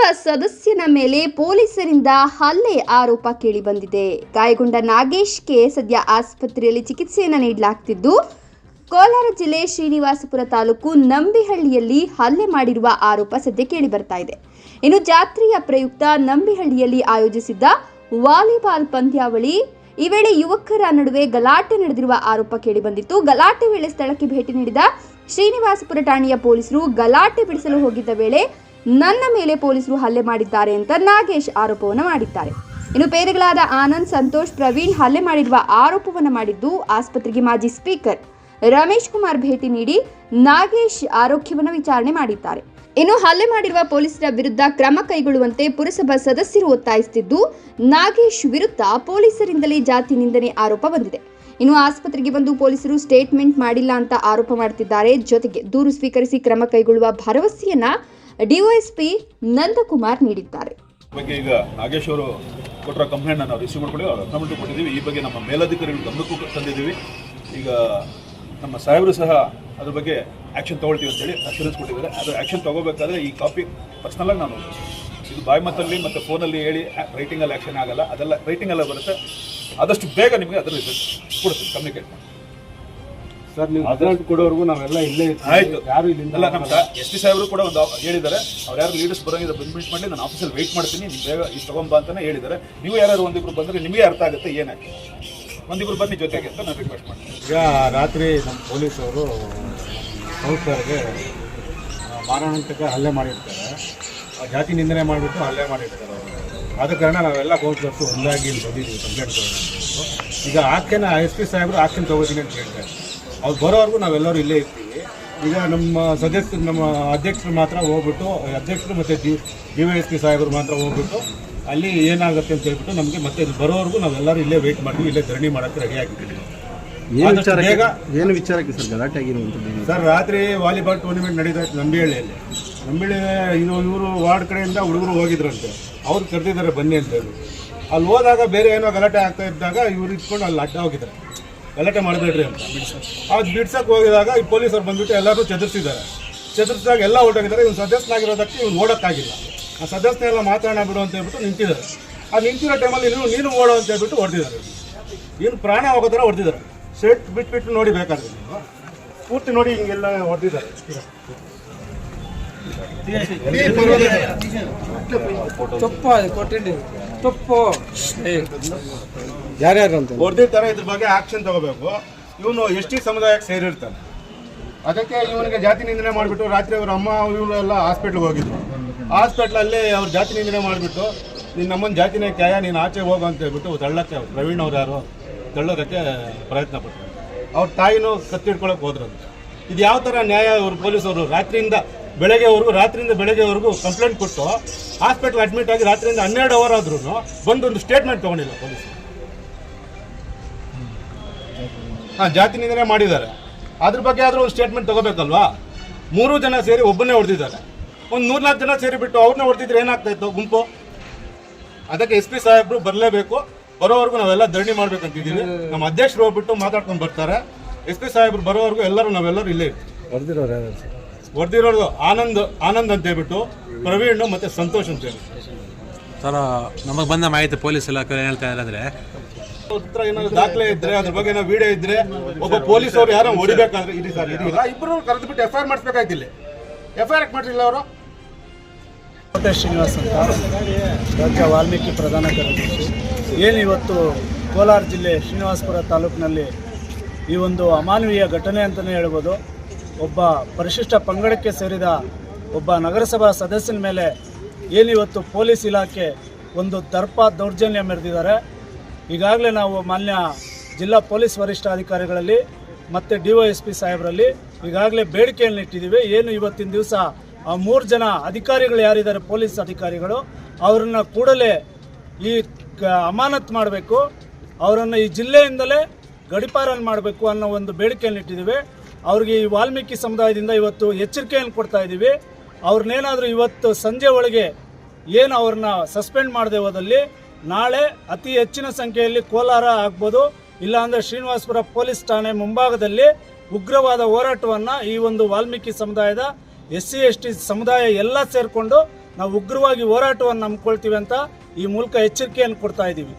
ಪುರಸಭಾ ಸದಸ್ಯನ ಮೇಲೆ ಪೊಲೀಸರಿಂದ ಹಲ್ಲೆ ಆರೋಪ ಕೇಳಿಬಂದಿದೆ. ಗಾಯಗೊಂಡ ನಾಗೇಶ್ಗೆ ಸದ್ಯ ಆಸ್ಪತ್ರೆಯಲ್ಲಿ ಚಿಕಿತ್ಸೆಯನ್ನು ನೀಡಲಾಗ್ತಿದ್ದು, ಕೋಲಾರ ಜಿಲ್ಲೆ ಶ್ರೀನಿವಾಸಪುರ ತಾಲೂಕು ನಂಬಿಹಳ್ಳಿಯಲ್ಲಿ ಹಲ್ಲೆ ಮಾಡಿರುವ ಆರೋಪ ಸದ್ಯ ಕೇಳಿಬರ್ತಾ ಇದೆ. ಇನ್ನು ಜಾತ್ರೆಯ ಪ್ರಯುಕ್ತ ನಂಬಿಹಳ್ಳಿಯಲ್ಲಿ ಆಯೋಜಿಸಿದ್ದ ವಾಲಿಬಾಲ್ ಪಂದ್ಯಾವಳಿ, ಈ ವೇಳೆ ಯುವಕರ ನಡುವೆ ಗಲಾಟೆ ನಡೆದಿರುವ ಆರೋಪ ಕೇಳಿಬಂದಿತ್ತು. ಗಲಾಟೆ ವೇಳೆ ಸ್ಥಳಕ್ಕೆ ಭೇಟಿ ನೀಡಿದ ಶ್ರೀನಿವಾಸಪುರ ಠಾಣೆಯ ಪೊಲೀಸರು ಗಲಾಟೆ ಬಿಡಿಸಲು ಹೋಗಿದ್ದ ವೇಳೆ ನನ್ನ ಮೇಲೆ ಪೊಲೀಸರು ಹಲ್ಲೆ ಮಾಡಿದ್ದಾರೆ ಅಂತ ನಾಗೇಶ್ ಆರೋಪವನ್ನು ಮಾಡಿದ್ದಾರೆ. ಇನ್ನು ಪೇದೆಗಳಾದ ಆನಂದ್, ಸಂತೋಷ್, ಪ್ರವೀಣ್ ಹಲ್ಲೆ ಮಾಡಿರುವ ಆರೋಪವನ್ನು ಮಾಡಿದ್ದು ಆಸ್ಪತ್ರೆಗೆ ಮಾಜಿ ಸ್ಪೀಕರ್ ರಮೇಶ್ ಕುಮಾರ್ ಭೇಟಿ ನೀಡಿ ನಾಗೇಶ್ ಆರೋಗ್ಯವನ್ನು ವಿಚಾರಣೆ ಮಾಡಿದ್ದಾರೆ. ಇನ್ನು ಹಲ್ಲೆ ಮಾಡಿರುವ ಪೊಲೀಸರ ವಿರುದ್ಧ ಕ್ರಮ ಕೈಗೊಳ್ಳುವಂತೆ ಪುರಸಭಾ ಸದಸ್ಯರು ಒತ್ತಾಯಿಸುತ್ತಿದ್ದು, ನಾಗೇಶ್ ವಿರುದ್ಧ ಪೊಲೀಸರಿಂದಲೇ ಜಾತಿ ನಿಂದನೆ ಆರೋಪ ಬಂದಿದೆ. ಇನ್ನು ಆಸ್ಪತ್ರೆಗೆ ಬಂದು ಪೊಲೀಸರು ಸ್ಟೇಟ್ಮೆಂಟ್ ಮಾಡಿಲ್ಲ ಅಂತ ಆರೋಪ ಮಾಡುತ್ತಿದ್ದಾರೆ. ಜೊತೆಗೆ ದೂರು ಸ್ವೀಕರಿಸಿ ಕ್ರಮ ಕೈಗೊಳ್ಳುವ ಭರವಸೆಯನ್ನ ಡಿವೈಎಸ್ಪಿ ನಂದಕುಮಾರ್ ನೀಡಿದ್ದಾರೆ. ಬಗ್ಗೆ ಈಗ ನಾಗೇಶ್ ಅವರು ಕೊಟ್ಟಿರೋ ಕಂಪ್ಲೇಂಟ್ ನಾವು ರಿಸೀವ್ ಮಾಡ್ಕೊಂಡು ಕಮೆಂಟ್ ಕೊಟ್ಟಿದ್ದೀವಿ. ಈ ಬಗ್ಗೆ ನಮ್ಮ ಮೇಲಧಿಕಾರಿಗಳು ಗಮನಕ್ಕೂ ತಂದಿದ್ದೀವಿ. ಈಗ ನಮ್ಮ ಸಾಹೇಬರು ಸಹ ಅದ್ರ ಬಗ್ಗೆ ಆ್ಯಕ್ಷನ್ ತೊಗೊಳ್ತೀವಿ ಅಂತೇಳಿ ಅಶ್ಯೂರೆನ್ಸ್ ಕೊಟ್ಟಿದ್ದಾರೆ. ಅದು ಆ್ಯಕ್ಷನ್ ತೊಗೋಬೇಕಾದ್ರೆ ಈ ಕಾಪಿ ಪರ್ಸ್ನಲಾಗಿ ನಾನು ಇದು ಬಾಯಿ ಮತ್ತಲ್ಲಿ ಮತ್ತು ಫೋನಲ್ಲಿ ಹೇಳಿ ರೈಟಿಂಗಲ್ಲಿ ಆ್ಯಕ್ಷನ್ ಆಗಲ್ಲ. ಅದೆಲ್ಲ ರೈಟಿಂಗಲ್ಲ ಬರುತ್ತೆ. ಆದಷ್ಟು ಬೇಗ ನಿಮಗೆ ಅದರ ರಿಸಲ್ಟ್ ಕೊಡ್ತೀನಿ ಕಮ್ಯುನಿಕೇಟ್ ಮಾಡಿ. ಸರ್ ನೀವು ರಿಸಲ್ಟ್ ಕೊಡೋವರೆಗೂ ನಾವೆಲ್ಲ ಇಲ್ಲೇ. ಆಯ್ತು. ಯಾರು ಇಲ್ಲಿಂದ ಅಲ್ಲ ನಮ್ಮ ಎಸ್ ಪಿ ಸಾಹೇಬರು ಕೂಡ ಒಂದು ಹೇಳಿದ್ದಾರೆ. ಅವ್ರು ಯಾರು ಲೀಡರ್ಸ್ ಬರೋಂಗಿದ್ರೆ ಬಂದ್ಬಿಟ್ ಮಾಡಿ ನಾನು ಆಫೀಸಲ್ಲಿ ವೆಯ್ಟ್ ಮಾಡ್ತೀನಿ. ನೀವು ಬೇಗ ಇದು ತಗೊಂಬ ಅಂತಲೇ ಹೇಳಿದ್ದಾರೆ. ನೀವು ಯಾರು ಒಂದಿಬ್ರು ಬಂದರೆ ನಿಮಗೆ ಅರ್ಥ ಆಗುತ್ತೆ ಏನಾಗಿ ಒಂದಿಬ್ರು ಬನ್ನಿ ಜೊತೆಗೆ ಅಂತ ನಾನು ರಿಕ್ವೆಸ್ಟ್ ಮಾಡ್ತೀನಿ. ಈಗ ರಾತ್ರಿ ನಮ್ಮ ಪೊಲೀಸವರು ಕೌನ್ಸಿಲರ್ಗೆ ಮಾರಣಾಂತಿಕ ಹಲ್ಲೆ ಮಾಡಿರ್ತಾರೆ. ಆ ಜಾತಿ ನಿಂದನೆ ಮಾಡಿಬಿಟ್ಟು ಹಲ್ಲೆ ಮಾಡಿರ್ತಾರೆ ಅವರು. ಆದ ಕಾರಣ ನಾವೆಲ್ಲ ಕೌನ್ಸಿಲರ್ಸು ಒಂದಾಗಿ ಇಲ್ಲಿ ಬಂದಿದ್ದೀವಿ ಕಂಪ್ಲೇಂಟ್ ಈಗ ಆಕೆನ ಎಸ್ ಪಿ ಸಾಹೇಬರು ಆಕೆನ ತಗೋತೀನಿ ಅಂತ ಹೇಳ್ತಾರೆ. ಅವ್ರು ಬರೋವರೆಗೂ ನಾವೆಲ್ಲರೂ ಇಲ್ಲೇ ಇರ್ತೀವಿ. ಈಗ ನಮ್ಮ ಸದಸ್ಯರು ನಮ್ಮ ಅಧ್ಯಕ್ಷರು ಮಾತ್ರ ಹೋಗ್ಬಿಟ್ಟು ಅಧ್ಯಕ್ಷರು ಮತ್ತು D D Y S P ಸಾಹೇಬರು ಮಾತ್ರ ಹೋಗ್ಬಿಟ್ಟು ಅಲ್ಲಿ ಏನಾಗುತ್ತೆ ಅಂತ ಹೇಳ್ಬಿಟ್ಟು ನಮಗೆ ಮತ್ತೆ ಇಲ್ಲಿ ಬರೋವರೆಗೂ ನಾವೆಲ್ಲರೂ ಇಲ್ಲೇ ವೆಯ್ಟ್ ಮಾಡ್ತೀವಿ ಇಲ್ಲೇ ಧರಣಿ ಮಾಡೋಕ್ಕೆ ರೆಡಿ ಆಗಿದ್ದೀವಿ. ಬೇಗ ಏನು ವಿಚಾರಕ್ಕೆ ಸರ್ ಗಲಾಟೆ ಆಗಿರುವಂಥದ್ದು ಸರ್ ರಾತ್ರಿ ವಾಲಿಬಾಲ್ ಟೂರ್ನಿಮೆಂಟ್ ನಡೀತಾ ಇತ್ತು ನಂಬಿಹಳ್ಳಿಯಲ್ಲಿ. ನಂಬಿಹಳ್ಳಿ ಇದು ಇವರು ವಾರ್ಡ್ ಕಡೆಯಿಂದ ಹುಡುಗರು ಹೋಗಿದ್ರಂತೆ. ಅವ್ರು ಕರೆದಿದ್ದಾರೆ ಬನ್ನಿ ಅಂತ ಹೇಳಿ. ಅಲ್ಲಿ ಹೋದಾಗ ಬೇರೆ ಏನೋ ಗಲಾಟೆ ಆಗ್ತಾ ಇದ್ದಾಗ ಇವ್ರು ಇಟ್ಕೊಂಡು ಅಲ್ಲಿ ಅಡ್ಡ ಹೋಗಿದ್ದಾರೆ. ಗಲಾಟೆ ಮಾಡಬೇಡ್ರಿ ಅಂತ. ಅದು ಬಿಡ್ಸಕ್ಕೆ ಹೋಗಿದಾಗ ಈ ಪೊಲೀಸರು ಬಂದ್ಬಿಟ್ಟು ಎಲ್ಲರೂ ಚದುರಿಸಿದ್ದಾರೆ. ಚದುರಿಸಿದಾಗ ಎಲ್ಲ ಹೊರಟೋಗಿದ್ದಾರೆ ಇವ್ನು ಸದಸ್ಯನಾಗಿರೋದಕ್ಕೆ ಇವ್ನು ಓಡೋಕ್ಕಾಗಿಲ್ಲ. ಆ ಸದಸ್ಯನೆಲ್ಲ ಮಾತಾಡೋಣ ಬಿಡು ಅಂತ ಹೇಳ್ಬಿಟ್ಟು ನಿಂತಿದ್ದಾರೆ. ಆ ನಿಂತಿರೋ ಟೈಮಲ್ಲಿ ನೀನು ನೀನು ಓಡೋ ಅಂತ ಹೇಳ್ಬಿಟ್ಟು ಹೊಡೆದಿದ್ದಾರೆ. ಇವ್ನು ಪ್ರಾಣ ಹೋಗೋ ಥರ ಹೊಡೆದಿದ್ದಾರೆ. ಶರ್ಟ್ ಬಿಟ್ಬಿಟ್ಟು ನೋಡಿ ಬೇಕಾದ್ರೆ ಪೂರ್ತಿ ನೋಡಿ ಹಿಂಗೆಲ್ಲ ಹೊಡೆದಿದ್ದಾರೆ. ಕೊಟ್ಟಿದ್ದು ತಪ್ಪು ಯಾರ್ಯಾರು ಅಂತ ಬಗ್ಗೆ ಆಕ್ಷನ್ ತಗೋಬೇಕು. ಇವನು ಸಮುದಾಯಕ್ಕೆ ಸೇರಿರ್ತಾನೆ. ಅದಕ್ಕೆ ಇವನಿಗೆ ಜಾತಿ ನಿಂದನೆ ಮಾಡಿಬಿಟ್ಟು ರಾತ್ರಿ ಅವ್ರ ಅಮ್ಮ ಇವರು ಎಲ್ಲ ಹಾಸ್ಪಿಟ್ಲ್ಗೆ ಹೋಗಿದ್ರು. ಹಾಸ್ಪಿಟ್ಲಲ್ಲಿ ಅವ್ರು ಜಾತಿ ನಿಂದನೆ ಮಾಡಿಬಿಟ್ಟು, ನೀನು ನಮ್ಮನ್ನು ಜಾತಿನೇ ಕ್ಯಾಯ ನೀನು ಆಚೆ ಹೋಗು ಅಂತ ಹೇಳ್ಬಿಟ್ಟು ತಳ್ಳಕ್ಕೆ ಪ್ರವೀಣ್ ಅವ್ರು ಯಾರು ತಳ್ಳೋದಕ್ಕೆ ಪ್ರಯತ್ನ ಪಟ್ಟರು ಅವ್ರ ತಾಯಿನೂ ಕತ್ತಿಡ್ಕೊಳಕ್ಕೆ ಹೋದ್ರಂತೆ ಇದು ಯಾವ ಥರ ನ್ಯಾಯ ಇವರು ಪೊಲೀಸವರು? ರಾತ್ರಿಯಿಂದ ಬೆಳಗ್ಗೆವರೆಗೂ, ರಾತ್ರಿಯಿಂದ ಬೆಳಗ್ಗೆವರೆಗೂ ಕಂಪ್ಲೇಂಟ್ ಕೊಟ್ಟು ಹಾಸ್ಪಿಟ್ಲ್ ಅಡ್ಮಿಟ್ ಆಗಿ ರಾತ್ರಿಯಿಂದ ಹನ್ನೆರಡು ಅವರ್ ಆದ್ರೂ ಬಂದು ಒಂದು ಸ್ಟೇಟ್ಮೆಂಟ್ ತಗೊಂಡಿಲ್ಲ ಪೊಲೀಸರು ಹಾಂ, ಜಾತಿ ನಿಂದನೆ ಮಾಡಿದ್ದಾರೆ. ಅದ್ರ ಬಗ್ಗೆ ಆದರೂ ಒಂದು ಸ್ಟೇಟ್ಮೆಂಟ್ ತಗೋಬೇಕಲ್ವಾ? ಮೂರು ಜನ ಸೇರಿ ಒಬ್ಬನೇ ಹೊಡೆದಿದ್ದಾರೆ. ಒಂದು ನೂರ್ನಾಲ್ಕು ಜನ ಸೇರಿ ಬಿಟ್ಟು ಅವ್ರನ್ನ ಹೊಡೆದಿದ್ರೆ ಏನಾಗ್ತಾ ಇತ್ತು? ಗುಂಪು? ಅದಕ್ಕೆ ಎಸ್ ಪಿ ಸಾಹೇಬ್ರು ಬರಲೇಬೇಕು. ಬರೋವರೆಗೂ ನಾವೆಲ್ಲ ಧರಣಿ ಮಾಡ್ಬೇಕಂತಿದ್ದೀವಿ. ನಮ್ಮ ಅಧ್ಯಕ್ಷರು ಹೋಗ್ಬಿಟ್ಟು ಮಾತಾಡ್ಕೊಂಡು ಬರ್ತಾರೆ. ಎಸ್ ಪಿ ಸಾಹೇಬ್ರು ಬರೋವರೆಗೂ ಎಲ್ಲರೂ ನಾವೆಲ್ಲರೂ ಇಲ್ಲೇ ಇರ್ತೀವಿ. ಹೊಡೆದಿರೋದು ಆನಂದ್ ಆನಂದ್ ಅಂತ ಹೇಳ್ಬಿಟ್ಟು ಪ್ರವೀಣ್ ಮತ್ತೆ ಸಂತೋಷ್ ಅಂತ ಹೇಳಿ ಸರ್ ನಮಗೆ ಬಂದ ಮಾಹಿತಿ ಪೊಲೀಸ್ ಇಲಾಖೆ ಏನು ಹೇಳ್ತಾ ಇದ್ರೆ ಹತ್ರ ಏನಾದ್ರು ದಾಖಲೆ ಇದ್ರೆ ಅದ್ರ ಬಗ್ಗೆ ಏನೋ ವಿಡಿಯೋ ಇದ್ರೆ ಒಬ್ಬ ಪೊಲೀಸ್ ಅವ್ರು ಯಾರು ಹೊಡಿಬೇಕಾದ್ರೆ ಇರಿ ಸರ್ ಇರಿಲ್ಲ ಇಬ್ಬರು ಕರೆದ್ಬಿಟ್ಟು ಎಫ್ ಐ ಆರ್ ಮಾಡಿಸ್ಬೇಕಾಯ್ತಿಲ್ಲ. ಎಫ್ ಐ ಆರ್ ಮಾಡಿರಲಿಲ್ಲ ಅವರು? ಕೋಟೆ ಶ್ರೀನಿವಾಸ್ ಅಂತ ರಾಜ್ಯ ವಾಲ್ಮೀಕಿ ಪ್ರಧಾನ ಕಾರ್ಯದರ್ಶಿ. ಏನು ಇವತ್ತು ಕೋಲಾರ ಜಿಲ್ಲೆ ಶ್ರೀನಿವಾಸಪುರ ತಾಲೂಕಿನಲ್ಲಿ ಈ ಒಂದು ಅಮಾನವೀಯ ಘಟನೆ ಅಂತಲೇ ಹೇಳ್ಬೋದು. ಒಬ್ಬ ಪರಿಶಿಷ್ಟ ಪಂಗಡಕ್ಕೆ ಸೇರಿದ ಒಬ್ಬ ನಗರಸಭಾ ಸದಸ್ಯನ ಮೇಲೆ ಏನಿವತ್ತು ಪೊಲೀಸ್ ಇಲಾಖೆ ಒಂದು ದರ್ಪ ದೌರ್ಜನ್ಯ ಮೆರೆದಿದ್ದಾರೆ. ಈಗಾಗಲೇ ನಾವು ಮಾನ್ಯ ಜಿಲ್ಲಾ ಪೊಲೀಸ್ ವರಿಷ್ಠಾಧಿಕಾರಿಗಳಲ್ಲಿ ಮತ್ತು ಡಿ ವೈ ಎಸ್ ಪಿ ಸಾಹೇಬರಲ್ಲಿ ಈಗಾಗಲೇ ಬೇಡಿಕೆಯನ್ನು ಇಟ್ಟಿದ್ದೀವಿ. ಏನು ಇವತ್ತಿನ ದಿವಸ ಆ ಮೂರು ಜನ ಅಧಿಕಾರಿಗಳು ಯಾರಿದ್ದಾರೆ? ಪೊಲೀಸ್ ಅಧಿಕಾರಿಗಳು. ಅವರನ್ನು ಕೂಡಲೇ ಈ ಅಮಾನತ್ ಮಾಡಬೇಕು. ಅವರನ್ನು ಈ ಜಿಲ್ಲೆಯಿಂದಲೇ ಗಡಿಪಾರನ್ನು ಮಾಡಬೇಕು ಅನ್ನೋ ಒಂದು ಬೇಡಿಕೆಯನ್ನು ಇಟ್ಟಿದ್ದೀವಿ. ಅವ್ರಿಗೆ ಈ ವಾಲ್ಮೀಕಿ ಸಮುದಾಯದಿಂದ ಇವತ್ತು ಎಚ್ಚರಿಕೆಯನ್ನು ಕೊಡ್ತಾ ಇದ್ದೀವಿ. ಅವ್ರನ್ನೇನಾದರೂ ಇವತ್ತು ಸಂಜೆ ಒಳಗೆ ಏನು ಅವ್ರನ್ನ ಸಸ್ಪೆಂಡ್ ಮಾಡದೆ ಹೋದಲ್ಲಿ ನಾಳೆ ಅತಿ ಹೆಚ್ಚಿನ ಸಂಖ್ಯೆಯಲ್ಲಿ ಕೋಲಾರ ಆಗ್ಬೋದು. ಇಲ್ಲಾಂದರೆ ಶ್ರೀನಿವಾಸಪುರ ಪೊಲೀಸ್ ಠಾಣೆ ಮುಂಭಾಗದಲ್ಲಿ ಉಗ್ರವಾದ ಹೋರಾಟವನ್ನು ಈ ಒಂದು ವಾಲ್ಮೀಕಿ ಸಮುದಾಯದ ಎಸ್ ಸಿ ಎಸ್ ಟಿ ಸಮುದಾಯ ಎಲ್ಲ ಸೇರಿಕೊಂಡು ನಾವು ಉಗ್ರವಾಗಿ ಹೋರಾಟವನ್ನು ನಂಬ್ಕೊಳ್ತೀವಿ ಅಂತ ಈ ಮೂಲಕ ಎಚ್ಚರಿಕೆಯನ್ನು ಕೊಡ್ತಾ ಇದ್ದೀವಿ.